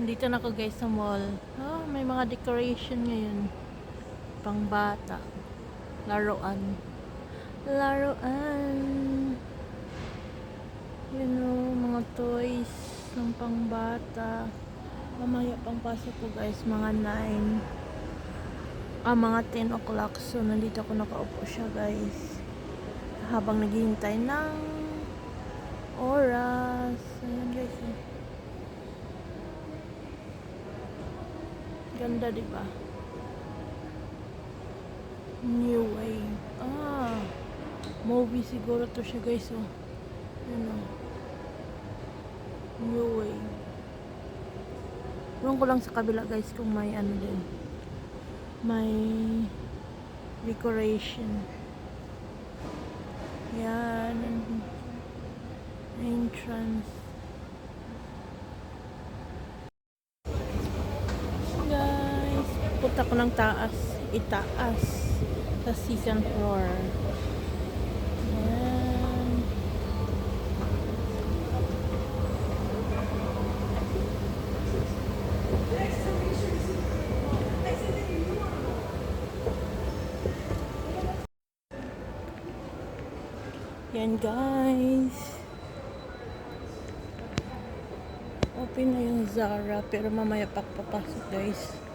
Dito na ako guys sa mall. Oh, may mga decoration ngayon. Pang bata. Laruan. Laruan. You know, mga toys ng pang bata. Mamaya pang pasok ko guys, mga 9. Ah, mga 10 o'clock. So, nandito ako nakaupo siya guys. Habang naghihintay ng oras. Ayan guys. Ganda, di ba? New Wave. Ah, movie siguro to siya, guys. Oh. Ano? New Wave. Ewan ko lang sa kabila, guys, kung may ano din. May decoration. Yan. Entrance. Guys. Punta ko ng taas. Itaas. Sa second floor. Yan guys. Open na yung Zara pero mamaya papapasok guys.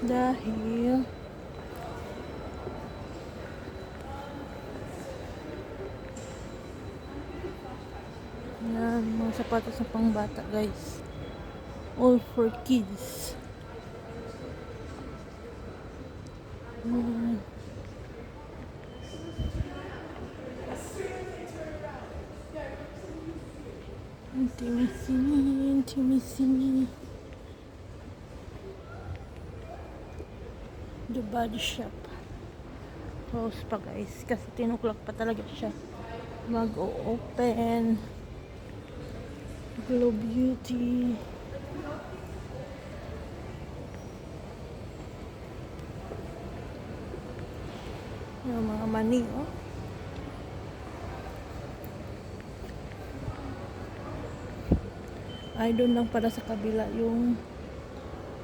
Dahil Yan, mga sapatos na pang bata guys. All for kids. Yan. Intimacy, intimacy. The body shop. Close pa guys. Kasi 10 o'clock pa talaga siya. Mag-o-open. Glow Beauty. Yung mga mani, oh. Ay, doon lang para sa kabila yung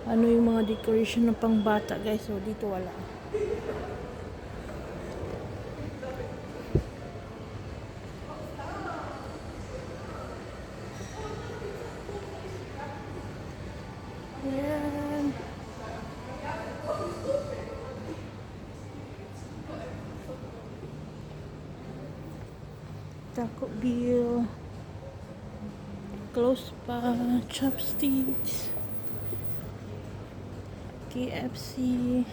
ano yung mga decoration ng pangbata guys. So, dito wala. Yan. Taco Bill. Close pa. Chopsticks. DFC